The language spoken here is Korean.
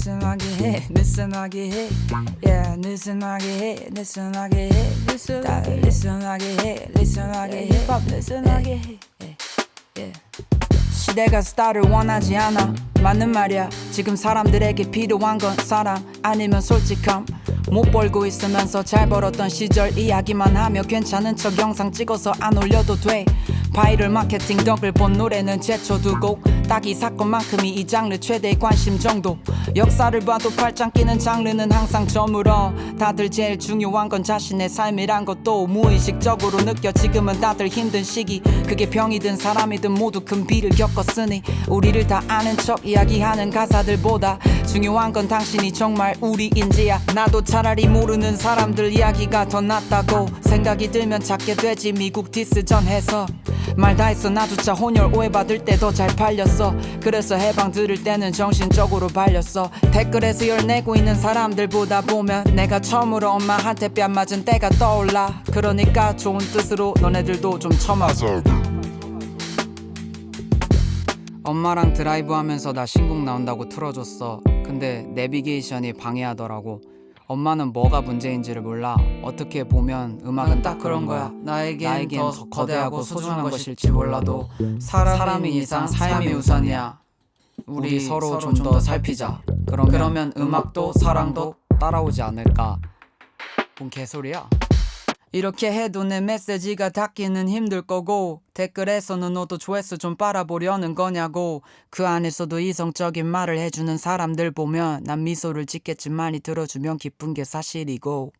느슨하게 해 느슨하게 해. Yeah 느슨하게 해 느슨하게 해. 느슨하게 해 느슨하게 해 느슨하게 해. 힙합 느슨하게 해. 시대가 스타를 원하지 않아. 맞는 말이야. 지금 사람들에게 필요한 건 사랑 아니면 솔직함. 못 벌고 있으면서 잘 벌었던 시절 이야기만 하며 괜찮은 척 영상 찍어서 안 올려도 돼 바이럴 마케팅 덕을 본 노래는 제쳐두고 딱이 사건만큼이 이 장르 최대의 관심 정도. 역사를 봐도 팔짱 끼는 장르는 항상 저물어. 다들 제일 중요한 건 자신의 삶이란 것도 무의식적으로 느껴. 지금은 다들 힘든 시기. 그게 병이든 사람이든 모두 큰 비를 겪었으니 우리를 다 아는 척 이야기하는 가사들보다 중요한 건 당신이 정말 우리인지야. 나도 차라리 모르는 사람들 이야기가 더 낫다고 생각이 들면 찾게 되지. 미국 디스 전해서 말 다 했어. 나조차 혼혈 오해받을 때 더 잘 팔렸어. 그래서 해방 들을 때는 정신적으로 발렸어. 댓글에서 열내고 있는 사람들 보다 보면 내가 처음으로 엄마한테 뺨 맞은 때가 떠올라. 그러니까 좋은 뜻으로 너네들도 좀 쳐맞아 엄마랑 드라이브 하면서 나 신곡 나온다고 틀어줬어. 근데 내비게이션이 방해하더라고. 엄마는 뭐가 문제인지를 몰라. 어떻게 보면 음악은 딱 그런 거야. 나에겐, 더 거대하고 소중한 것일지 몰라도 사람인 이상 삶이 우선이야. 우리 서로 좀 더 살피자. 그러면, 그러면 음악도 사랑도 따라오지 않을까. 뭔 개소리야? 이렇게 해도 내 메시지가 닿기는 힘들 거고 댓글에서는 너도 조회수 좀 빨아보려는 거냐고 그 안에서도 이성적인 말을 해주는 사람들 보면 난 미소를 짓겠지 많이 들어주면 기쁜 게 사실이고